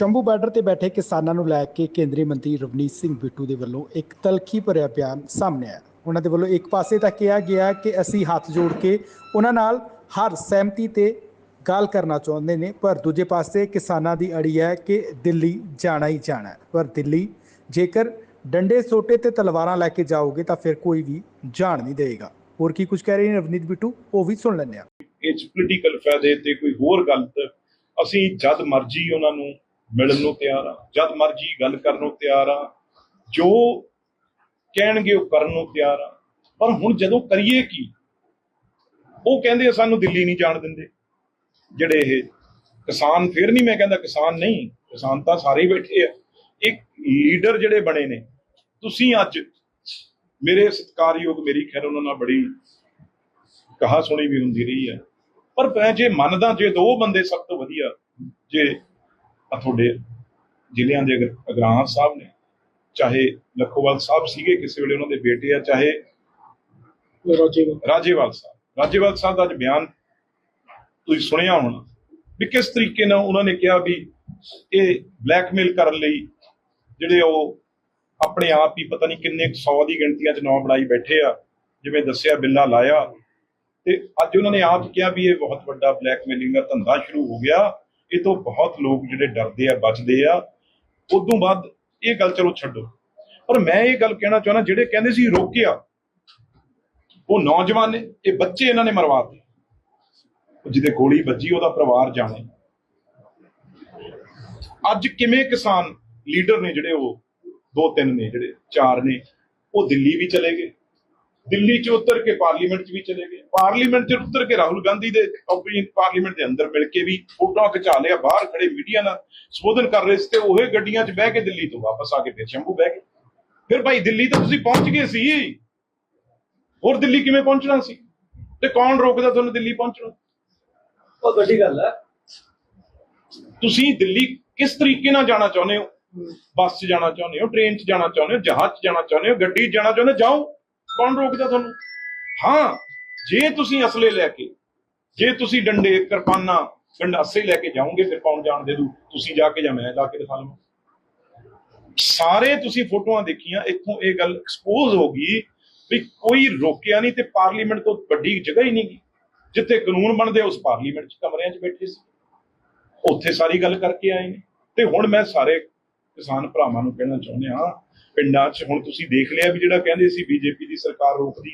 Shambhu border ਤੇ ਬੈਠੇ ਕਿਸਾਨਾਂ ਨੂੰ ਲੈ ਕੇ ਕੇਂਦਰੀ ਮੰਤਰੀ ਰਵਨੀਤ ਸਿੰਘ ਬਿੱਟੂ ਦੇ ਵੱਲੋਂ ਇੱਕ ਤਲਖੀ ਭਰਿਆ ਬਿਆਨ ਸਾਹਮਣੇ ਆਇਆ। ਉਹਨਾਂ ਦੇ ਵੱਲੋਂ ਇੱਕ ਪਾਸੇ ਤਾਂ ਕਿਹਾ ਗਿਆ ਕਿ ਅਸੀਂ ਹੱਥ ਜੋੜ ਕੇ ਉਹਨਾਂ ਨਾਲ ਹਰ ਸਹਿਮਤੀ ਤੇ ਗੱਲ ਕਰਨਾ ਚਾਹੁੰਦੇ ਨੇ, ਪਰ ਦੂਜੇ ਪਾਸੇ ਕਿਸਾਨਾਂ ਦੀ ਅੜੀ ਹੈ ਕਿ ਦਿੱਲੀ ਜਾਣਾ ਹੀ ਜਾਣਾ ਪਰ ਦਿੱਲੀ ਜੇਕਰ ਡੰਡੇ ਸੋਟੇ ਤੇ ਤਲਵਾਰਾਂ ਲੈ ਕੇ ਜਾਓਗੇ ਤਾਂ ਫਿਰ ਕੋਈ ਵੀ ਜਾਣ ਨਹੀਂ ਦੇਗਾ ਹੋਰ ਕੀ ਕੁਝ ਕਹਿ ਰਹੇ ਨੇ ਰਵਨੀਤ ਬਿੱਟੂ? ਉਹ ਵੀ ਸੁਣ ਲੈਂਦੇ ਹਾਂ। ਇਸ ਪੋਲੀਟੀਕਲ ਫਾਇਦੇ ਤੇ ਕੋਈ ਹੋਰ ਗਲਤ ਅਸੀਂ ਜਦ ਮਰਜ਼ੀ ਉਹਨਾਂ ਨੂੰ ਮਿਲਣ ਨੂੰ ਤਿਆਰ ਆ, ਜਦ ਮਰਜ਼ੀ ਗੱਲ ਕਰਨ ਨੂੰ ਤਿਆਰ ਆ, ਜੋ ਕਹਿਣਗੇ ਉਹ ਕਰਨ ਨੂੰ ਤਿਆਰ ਆ। ਪਰ ਹੁਣ ਜਦੋਂ ਕਰੀਏ ਕੀ? ਉਹ ਕਹਿੰਦੇ ਸਾਨੂੰ ਦਿੱਲੀ ਨਹੀਂ ਜਾਣ ਦਿੰਦੇ। ਜਿਹੜੇ ਇਹ ਕਿਸਾਨ, ਫਿਰ ਨਹੀਂ ਮੈਂ ਕਹਿੰਦਾ ਕਿਸਾਨ ਨਹੀਂ, ਕਿਸਾਨ ਤਾਂ ਸਾਰੇ ਹੀ ਬੈਠੇ ਆ। ਇੱਕ ਲੀਡਰ ਜਿਹੜੇ ਬਣੇ ਨੇ, ਤੁਸੀਂ ਅੱਜ ਮੇਰੇ ਸਤਿਕਾਰਯੋਗ, ਮੇਰੀ ਖੈਰ, ਉਹਨਾਂ ਨਾਲ ਬੜੀ ਕਹਾ ਸੁਣੀ ਵੀ ਹੁੰਦੀ ਰਹੀ ਹੈ ਪਰ ਮੈਂ ਜੇ ਮੰਨਦਾ, ਜੇ ਦੋ ਬੰਦੇ ਸਭ ਤੋਂ ਵਧੀਆ, ਜੇ ਆ ਤੁਹਾਡੇ ਜ਼ਿਲ੍ਹਿਆਂ ਦੇ ਅਗਰ ਅਗਰਾਹਾਂ ਸਾਹਿਬ ਨੇ ਚਾਹੇ ਲਖੋਵਾਲ ਸਾਹਿਬ ਸੀਗੇ ਕਿਸੇ ਵੇਲੇ ਉਹਨਾਂ ਦੇ ਬੇਟੇ ਆ ਚਾਹੇ ਰਾਜੇਵਾਲ। ਸਾਹਿਬ। ਰਾਜੇਵਾਲ ਸਾਹਿਬ ਦਾ ਅੱਜ ਬਿਆਨ ਤੁਸੀਂ ਸੁਣਿਆ ਹੋਣਾ। ਵੀ ਕਿਸ ਤਰੀਕੇ ਨਾਲ ਉਹਨਾਂ ਨੇ ਕਿਹਾ ਵੀ ਇਹ ਬਲੈਕਮੇਲ ਕਰਨ ਲਈ ਜਿਹੜੇ ਉਹ ਆਪਣੇ ਆਪ ਹੀ ਪਤਾ ਨਹੀਂ ਕਿੰਨੇ 100 ਦੀ ਗਿਣਤੀਆਂ 'ਚ ਨਾਂ ਬਣਾਈ ਬੈਠੇ ਆ ਜਿਵੇਂ ਦੱਸਿਆ ਬਿੱਲਾ ਲਾਇਆ। ਤੇ ਅੱਜ ਉਹਨਾਂ ਨੇ ਆਪ ਕਿਹਾ ਵੀ ਇਹ ਬਹੁਤ ਵੱਡਾ ਬਲੈਕਮੇਲਿੰਗ ਦਾ ਧੰਦਾ ਸ਼ੁਰੂ ਹੋ ਗਿਆ। ਇਹ ਤੋਂ ਬਹੁਤ ਲੋਕ ਜਿਹੜੇ ਡਰਦੇ ਆ, ਬਚਦੇ ਆ, ਉਦੋਂ ਬਾਅਦ ਇਹ ਗੱਲ ਚਲੋ ਛੱਡੋ। ਪਰ ਮੈਂ ਇਹ ਗੱਲ ਕਹਿਣਾ ਚਾਹੁੰਦਾ, ਜਿਹੜੇ ਕਹਿੰਦੇ ਸੀ ਰੋਕਿਆ, ਉਹ ਨੌਜਵਾਨ ਨੇ, ਇਹ ਬੱਚੇ ਇਹਨਾਂ ਨੇ ਮਰਵਾਤੇ ਉਹ ਜਿਹਦੇ ਗੋਲੀ ਵੱਜੀ, ਉਹਦਾ ਪਰਿਵਾਰ ਜਾਣੇ। ਅੱਜ ਕਿਵੇਂ ਕਿਸਾਨ ਲੀਡਰ ਨੇ ਜਿਹੜੇ ਉਹ, ਦੋ ਤਿੰਨ ਨੇ ਜਿਹੜੇ, ਚਾਰ ਨੇ, ਉਹ ਦਿੱਲੀ ਵੀ ਚਲੇ ਗਏ। ਦਿੱਲੀ ਚ ਉਤਰ ਕੇ ਪਾਰਲੀਮੈਂਟ ਚ ਵੀ ਚਲੇ ਗਏ। ਪਾਰਲੀਮੈਂਟ ਚ ਉਤਰ ਕੇ ਰਾਹੁਲ ਗਾਂਧੀ ਦੇ ਆਪਣੀ ਪਾਰਲੀਮੈਂਟ ਦੇ ਅੰਦਰ ਮਿਲ ਕੇ ਵੀ ਫੋਟੋਆਂ ਖਿਚਾ ਲਿਆ ਬਾਹਰ ਖੜੇ ਮੀਡੀਆ ਨਾਲ ਸੰਬੋਧਨ ਕਰ ਰਹੇ ਸੀ ਤੇ ਉਹੇ ਗੱਡੀਆਂ 'ਚ ਬਹਿ ਕੇ ਦਿੱਲੀ ਤੋਂ ਵਾਪਸ ਆ ਕੇ ਫਿਰ ਸ਼ੰਭੂ ਬਹਿ ਗਏ। ਫਿਰ ਭਾਈ ਦਿੱਲੀ ਤਾਂ ਤੁਸੀਂ ਪਹੁੰਚ ਗਏ ਸੀ। ਹੋਰ ਦਿੱਲੀ ਕਿਵੇਂ ਪਹੁੰਚਣਾ ਸੀ? ਤੇ ਕੌਣ ਰੋਕਦਾ ਤੁਹਾਨੂੰ ਦਿੱਲੀ ਪਹੁੰਚਣਾ? ਬਹੁਤ ਵੱਡੀ ਗੱਲ ਹੈ ਤੁਸੀਂ ਦਿੱਲੀ ਕਿਸ ਤਰੀਕੇ ਨਾਲ ਜਾਣਾ ਚਾਹੁੰਦੇ ਹੋ? ਬੱਸ 'ਚ ਜਾਣਾ ਚਾਹੁੰਦੇ ਹੋ ਟ੍ਰੇਨ 'ਚ ਜਾਣਾ ਚਾਹੁੰਦੇ ਹੋ ਜਹਾਜ਼ 'ਚ ਜਾਣਾ ਚਾਹੁੰਦੇ ਹੋ ਗੱਡੀ 'ਚ ਜਾਣਾ ਚਾਹੁੰਦੇ ਹੋ? ਜਾਓ। ਕੌਣ ਰੋਕਦਾ ਤੁਹਾਨੂੰ? ਹਾਂ, ਜੇ ਤੁਸੀਂ ਅਸਲੇ ਲੈ ਕੇ, ਜੇ ਤੁਸੀਂ ਡੰਡੇ, ਕਿਰਪਾਨਾਂ ਗੰਡਾਸੇ ਲੈ ਕੇ ਜਾਓਗੇ ਫਿਰ ਕੌਣ ਜਾਣ ਦੇ ਦੂ ਤੁਸੀਂ ਜਾ ਕੇ ਜਾਂ ਮੈਂ ਲਾ ਕੇ ਦਿਖਾ ਲਵਾਂ। ਸਾਰੇ ਤੁਸੀਂ ਫੋਟੋਆਂ ਦੇਖੀਆਂ, ਇੱਥੋਂ ਇਹ ਗੱਲ ਐਕਸਪੋਜ਼ ਹੋ ਗਈ ਵੀ ਕੋਈ ਰੋਕਿਆ ਨਹੀਂ ਤੇ ਪਾਰਲੀਮੈਂਟ ਤੋਂ ਵੱਡੀ ਜਗ੍ਹਾ ਹੀ ਨਹੀਂ ਗੀ ਜਿੱਥੇ ਕਾਨੂੰਨ ਬਣਦੇ ਉਸ ਪਾਰਲੀਮੈਂਟ 'ਚ ਕਮਰਿਆਂ 'ਚ ਬੈਠੇ ਸੀ। ਉੱਥੇ ਸਾਰੀ ਗੱਲ ਕਰਕੇ ਆਏ ਨੇ। ਤੇ ਹੁਣ ਮੈਂ ਸਾਰੇ ਕਿਸਾਨ ਭਰਾਵਾਂ ਨੂੰ ਕਹਿਣਾ ਚਾਹੁੰਦੇ ਹਾਂ, ਪਿੰਡਾਂ 'ਚ ਹੁਣ ਤੁਸੀਂ ਦੇਖ ਲਿਆ ਵੀ ਜਿਹੜਾ ਕਹਿੰਦੇ ਸੀ ਬੀਜੇਪੀ ਦੀ ਸਰਕਾਰ ਰੋਕਦੀ